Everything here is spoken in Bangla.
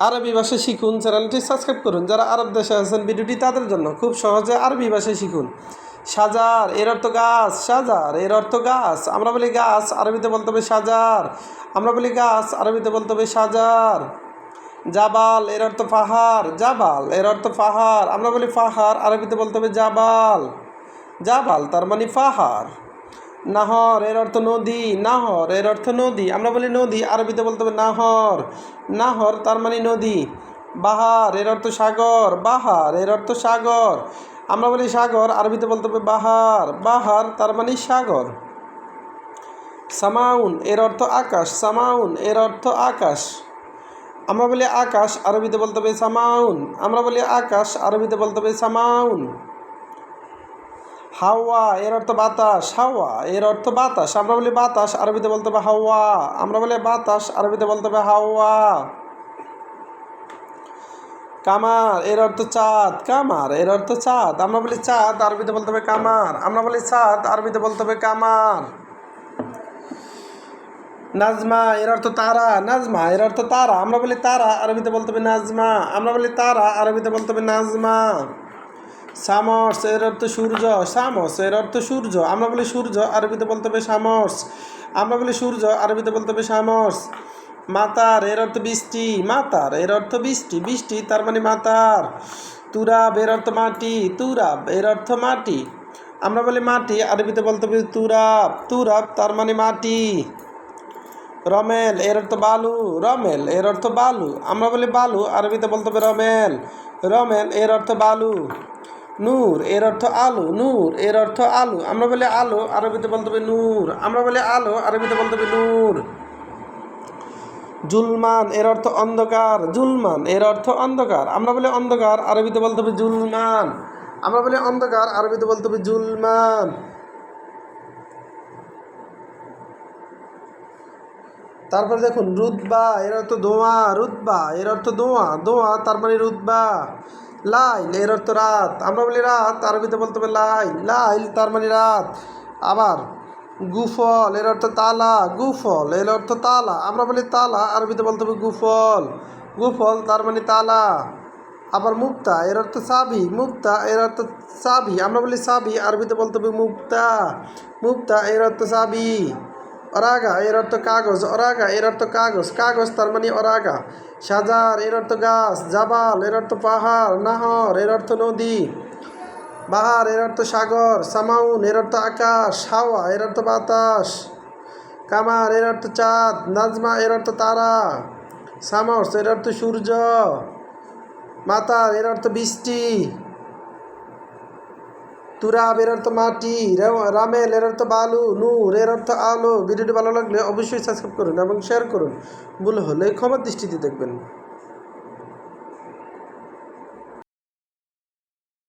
আরবি ভাষা শিখুন চ্যানেলটি সাবস্ক্রাইব করুন। যারা আরব দেশে আছেন, ভিডিওটি তাদের জন্য খুব সহজে আরবি ভাষা শিখুন। সাজার, এর অর্থ গাছ, সাজার, এর অর্থ গাছ। আমরা বলি গাছ, আরবিতে বলতে হবে সাজার। আমরা বলি গাছ, আরবিতে বলতে হবে সাজার। জাবাল, এর অর্থ পাহাড়। জাবাল, এর অর্থ পাহাড়। আমরা বলি পাহাড়, আরবিতে বলতে হবে জাবাল। জাবাল, তার মানে পাহাড়। নাহর, এর অর্থ নদী, নাহর, এর অর্থ নদী। আমরা বলি নদী, আরবিতে বলতে হবে নাহর। নাহর তার মানে নদী। বাহার, এর অর্থ সাগর। বাহার, এর অর্থ সাগর। আমরা বলি সাগর, আরবিতে বলতে হবে বাহার। বাহার তার মানে সাগর। সামাউন, এর অর্থ আকাশ। সামাউন, এর অর্থ আকাশ। আমরা বলি আকাশ, আরবিতে বলতে হবে সামাউন। আমরা বলি আকাশ, আরবিতে বলতে হবে সামাউন। হাওয়া, এর অর্থ বাতাস, হাওয়া, এর অর্থ বাতাস। আমরা বলি বাতাস, আরবিতে বলতে হবে হাওয়া। আমরা বলি বাতাস, আরবিতে বলতে হবে হাওয়া। কামার, এর অর্থ চাঁদ। কামার, এর অর্থ চাঁদ। আমরা বলি চাঁদ, আরবিতে বলতে হবে কামার। আমরা বলি চাঁদ, আরবিতে বলতে হবে কামার। নাজমা, এর অর্থ তারা। নাজমা, এর অর্থ তারা। আমরা বলি তারা, আরবিতে বলতে হবে নাজমা। আমরা বলি তারা, আরবিতে বলতে হবে নাজমা। সামর্স, এর অর্থ সূর্য। সামস এর অর্থ সূর্য। আমরা বলি সূর্য, আরবিতে বলতে হবে সামর্স। আমরা বলি সূর্য, আরবিতে বলতে হবে সামর্স। মাতার, এর অর্থ বৃষ্টি। মাতার, এর অর্থ বৃষ্টি। বৃষ্টি, তার মানে মাতার। তুরাব, এর অর্থ মাটি। তুরাব, এর অর্থ মাটি। আমরা বলি মাটি, আরবিতে বলতে হবে তুরাব। তুরাব, তার মানে মাটি। রমেল, এর অর্থ বালু। রমেল, এর অর্থ বালু। আমরা বলি বালু, আরবিতে বলতে হবে রমেল। রমেল, এর অর্থ বালু। নূর, এর অর্থ আলো, নূর, এর অর্থ আলো। আমরা বলি আলো, আরবিতে বলতে হবে নূর। আমরা বলি আলো, আরবিতে বলতে হবে নূর। জুলমান, এর অর্থ অন্ধকার। জুলমান, এর অর্থ অন্ধকার। আমরা বলি অন্ধকার, আরবিতে বলতে হবে জুলমান। আমরা বলি অন্ধকার, আরবিতে বলতে হবে জুলমান। তারপরে দেখুন রুদবা এর অর্থ দোয়া রুদবা এর অর্থ দোয়া। দোয়া, তার মানে রুদবা লাইল এর অর্থ রাত। আমরা বলি রাত, আরবিতে বলতে হবে লাইল লাইল তার মানে রাত। আবার গুফল এর অর্থ তালা, গুফল এর অর্থ তালা। আমরা বলি তালা, আরবিতে বলতে হবে গুফল। গুফল, তার মানে তালা। আবার মুক্তা, এর অর্থ সাবি। মুক্তা, এর অর্থ সাবি। আমরা বলি সাবি, আরবিতে বলতে হবে মুক্তা। মুক্তা, এর অর্থ সাবি। অরাগা এর অর্থ কাগজ অরাগা এর অর্থ কাগজ কাগজ তার মানে অরাগা সাজার এর অর্থ গাছ জাবাল এর অর্থ পাহাড় নাহর এর অর্থ নদী বাহার এর অর্থ সাগর সামাউন এর অর্থ আকাশ হাওয়া এর অর্থ বাতাস কামার এর অর্থ চাঁদ নাজমা এর অর্থ তারা সামর্স এর অর্থ সূর্য মাতার এর অর্থ বৃষ্টি তুরাব এর অর্থ মাটি রামেল এর অর্থ বালু নূর এর অর্থ আলো, ভিডিওটি ভালো লাগলে অবশ্যই সাবস্ক্রাইব করুন এবং শেয়ার করুন। ভুল হলে ক্ষমার দৃষ্টিতে দেখবেন।